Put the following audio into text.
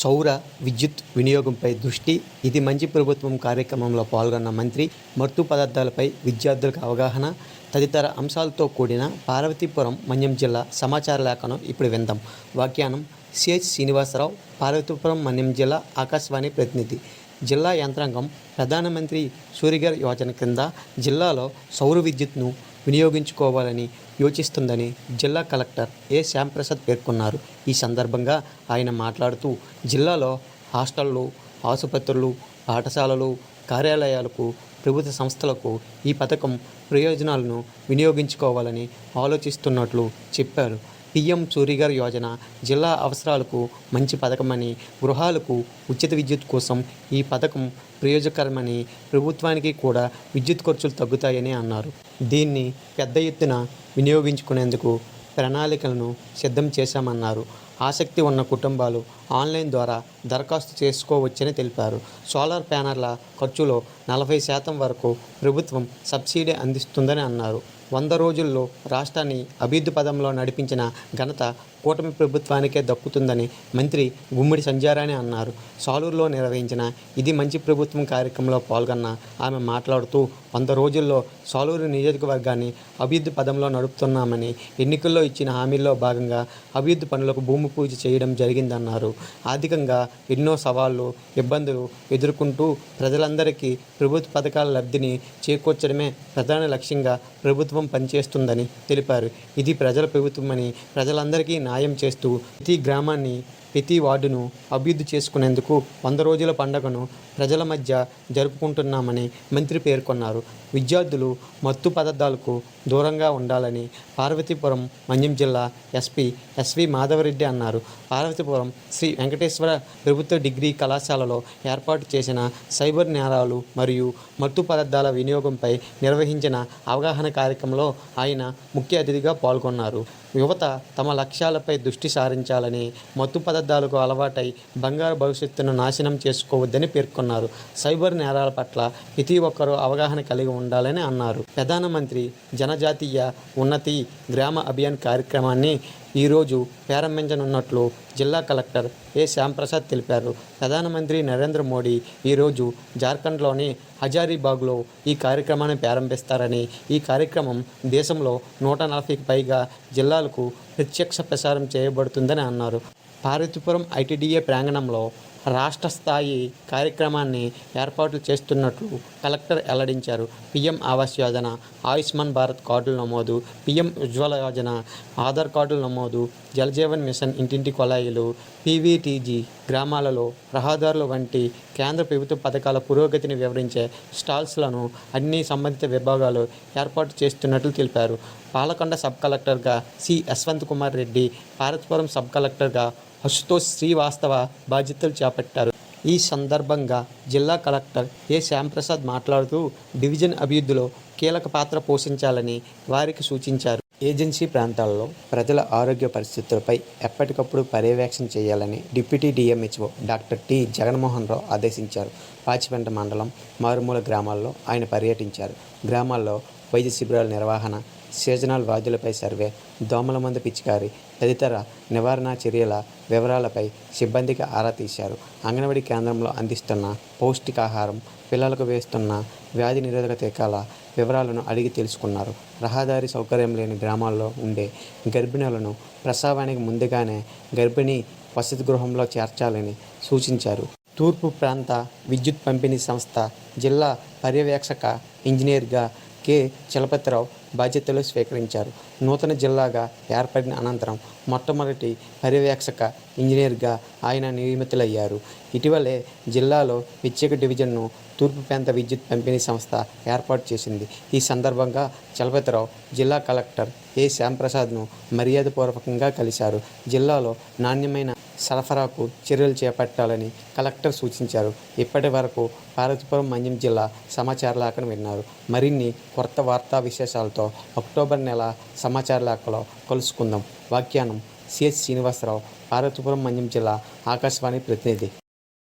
సౌర విద్యుత్ వినియోగంపై దృష్టి. ఇది మంచి ప్రభుత్వం కార్యక్రమంలో పాల్గొన్న మంత్రి. మత్తు పదార్థాలపై విద్యార్థులకు అవగాహన. తదితర అంశాలతో కూడిన పార్వతీపురం మన్యం జిల్లా సమాచార లేఖను ఇప్పుడు విందాం. వ్యాఖ్యానం సిహెచ్ శ్రీనివాసరావు పార్వతీపురం మన్యం జిల్లా ఆకాశవాణి ప్రతినిధి. జిల్లా యంత్రాంగం ప్రధానమంత్రి సూర్యఘర్ యోజన క్రింద జిల్లాలో సౌర విద్యుత్ను వినియోగించుకోవాలని యోచిస్తుందని జిల్లా కలెక్టర్ ఏ శ్యాంప్రసాద్ పేర్కొన్నారు. ఈ సందర్భంగా ఆయన మాట్లాడుతూ జిల్లాలో హాస్టళ్ళు ఆసుపత్రులు పాఠశాలలు కార్యాలయాలకు ప్రభుత్వ సంస్థలకు ఈ పథకం ప్రయోజనాలను వినియోగించుకోవాలని ఆలోచిస్తున్నట్లు చెప్పారు. పిఎం సూరిగర్ యోజన జిల్లా అవసరాలకు మంచి పథకమని గృహాలకు ఉచిత విద్యుత్ కోసం ఈ పథకం ప్రయోజకరమని ప్రభుత్వానికి కూడా విద్యుత్ ఖర్చులు తగ్గుతాయని అన్నారు. దీన్ని పెద్ద ఎత్తున వినియోగించుకునేందుకు ప్రణాళికలను సిద్ధం చేశామన్నారు. ఆసక్తి ఉన్న కుటుంబాలు ఆన్లైన్ ద్వారా దరఖాస్తు చేసుకోవచ్చని తెలిపారు. సోలార్ ప్యానర్ల ఖర్చులో నలభై శాతం వరకు ప్రభుత్వం సబ్సిడీ అందిస్తుందని అన్నారు. వంద రోజుల్లో రాష్ట్రాన్ని అభివృద్ధి పదంలో నడిపించిన ఘనత కూటమి ప్రభుత్వానికే దక్కుతుందని మంత్రి గుమ్మడి సంజారాణి అన్నారు. సాలూరులో నిర్వహించిన ఇది మంచి ప్రభుత్వం కార్యక్రమంలో పాల్గొన్న ఆమె మాట్లాడుతూ వంద రోజుల్లో సాలూరు నియోజకవర్గాన్ని అభివృద్ధి పదంలో నడుపుతున్నామని ఎన్నికల్లో ఇచ్చిన హామీల్లో భాగంగా అభివృద్ధి పనులకు భూమి పూజ చేయడం జరిగిందన్నారు. ఆర్థికంగా ఎన్నో సవాళ్ళు ఇబ్బందులు ఎదుర్కొంటూ ప్రజలందరికీ ప్రభుత్వ పథకాల లబ్ధిని చేకూర్చడమే ప్రధాన లక్ష్యంగా ప్రభుత్వం పనిచేస్తుందని తెలిపారు. ఇది ప్రజల ప్రభుత్వమని ప్రజలందరికీ న్యాయం చేస్తూ ప్రతి గ్రామాన్ని ప్రతి వార్డును అభివృద్ధి చేసుకునేందుకు వంద రోజుల పండుగను ప్రజల మధ్య జరుపుకుంటున్నామని మంత్రి పేర్కొన్నారు. విద్యార్థులు మత్తు పదార్థాలకు దూరంగా ఉండాలని పార్వతీపురం మన్యం జిల్లా ఎస్పీ ఎస్వి మాధవరెడ్డి అన్నారు. పార్వతీపురం శ్రీ వెంకటేశ్వర ప్రభుత్వ డిగ్రీ కళాశాలలో ఏర్పాటు చేసిన సైబర్ నేరాలు మరియు మత్తు పదార్థాల వినియోగంపై నిర్వహించిన అవగాహన కార్యక్రమంలో ఆయన ముఖ్య అతిథిగా పాల్గొన్నారు. యువత తమ లక్ష్యాలపై దృష్టి సారించాలని మత్తు పదార్థాలకు అలవాటై బంగారు భవిష్యత్తును నాశనం చేసుకోవద్దని పేర్కొన్నారు. సైబర్ నేరాల పట్ల ప్రతి ఒక్కరూ అవగాహన కలిగి ఉండాలని అన్నారు. ప్రధానమంత్రి జనజాతీయ ఉన్నతి గ్రామ అభియాన్ కార్యక్రమాన్ని ఈరోజు ప్రారంభించనున్నట్లు జిల్లా కలెక్టర్ ఏ. శ్యాంప్రసాద్ తెలిపారు. ప్రధానమంత్రి నరేంద్ర మోడీ ఈరోజు జార్ఖండ్లోని హజారీబాగ్లో ఈ కార్యక్రమాన్ని ప్రారంభిస్తారని ఈ కార్యక్రమం దేశంలో నూట నలభైకి పైగా జిల్లాలకు ప్రత్యక్ష ప్రసారం చేయబడుతుందని అన్నారు. పార్వతీపురం ఐటీడీఏ ప్రాంగణంలో రాష్ట్ర స్థాయి కార్యక్రమాన్ని ఏర్పాట్లు చేస్తున్నట్లు కలెక్టర్ వెల్లడించారు. పీఎం ఆవాస్ యోజన ఆయుష్మాన్ భారత్ కార్డుల నమోదు పీఎం ఉజ్వల యోజన ఆధార్ కార్డుల నమోదు జలజీవన్ మిషన్ ఇంటింటి కొలాయిలు పీవీటీజీ గ్రామాలలో రహదారులు వంటి కేంద్ర ప్రభుత్వ పథకాల పురోగతిని వివరించే స్టాల్స్లను అన్ని సంబంధిత విభాగాలు ఏర్పాటు చేస్తున్నట్లు తెలిపారు. పాలకొండ సబ్ కలెక్టర్గా సి యశ్వంత్ కుమార్ రెడ్డి పార్వతీపురం సబ్ కలెక్టర్గా అశుతోష్ శ్రీవాస్తవ బాధ్యతలు చేపట్టారు. ఈ సందర్భంగా జిల్లా కలెక్టర్ ఏ శ్యాంప్రసాద్ మాట్లాడుతూ డివిజన్ అభివృద్ధిలో కీలక పాత్ర పోషించాలని వారికి సూచించారు. ఏజెన్సీ ప్రాంతాల్లో ప్రజల ఆరోగ్య పరిస్థితులపై ఎప్పటికప్పుడు పర్యవేక్షణ చేయాలని deputy DMHO doctor T Jaganmohan Rao ఆదేశించారు. పాచిపెంట మండలం మారుమూల గ్రామాల్లో ఆయన పర్యటించారు. గ్రామాల్లో వైద్య శిబిరాల నిర్వహణ సీజనల్ వ్యాధులపై సర్వే దోమల మందు పిచికారి తదితర నివారణ చర్యల వివరాలపై సిబ్బందికి ఆరా తీశారు. అంగన్వాడీ కేంద్రంలో అందిస్తున్న పౌష్టికాహారం పిల్లలకు వేస్తున్న వ్యాధి నిరోధక టీకాల వివరాలను అడిగి తెలుసుకున్నారు. రహదారి సౌకర్యం లేని గ్రామాల్లో ఉండే గర్భిణులను ప్రసవానికి ముందుగానే గర్భిణీ వసతి గృహంలో చేర్చాలని సూచించారు. తూర్పు ప్రాంత విద్యుత్ పంపిణీ సంస్థ జిల్లా పర్యవేక్షక ఇంజనీర్గా కె. చలపతిరావు బాధ్యతలు స్వీకరించారు. నూతన జిల్లాగా ఏర్పడిన అనంతరం మొట్టమొదటి పర్యవేక్షక ఇంజనీర్గా ఆయన నియమితులయ్యారు. ఇటీవలే జిల్లాలో ప్రత్యేక డివిజన్ను తూర్పు ప్రాంత విద్యుత్ పంపిణీ సంస్థ ఏర్పాటు చేసింది. ఈ సందర్భంగా చలపతిరావు జిల్లా కలెక్టర్ ఏ. శ్యాంప్రసాద్ను మర్యాదపూర్వకంగా కలిశారు. జిల్లాలో నాణ్యమైన సరఫరాకు చర్యలు చేపట్టాలని కలెక్టర్ సూచించారు. ఇప్పటి వరకు పార్వతీపురం మంజం జిల్లా సమాచార లేఖను విన్నారు. మరిన్ని కొత్త వార్తా విశేషాలతో అక్టోబర్ నెల సమాచార లేఖలో కలుసుకుందాం. వ్యాఖ్యానం సిహెచ్ శ్రీనివాసరావు పార్వతీపురం మన్యం జిల్లా ఆకాశవాణి ప్రతినిధి.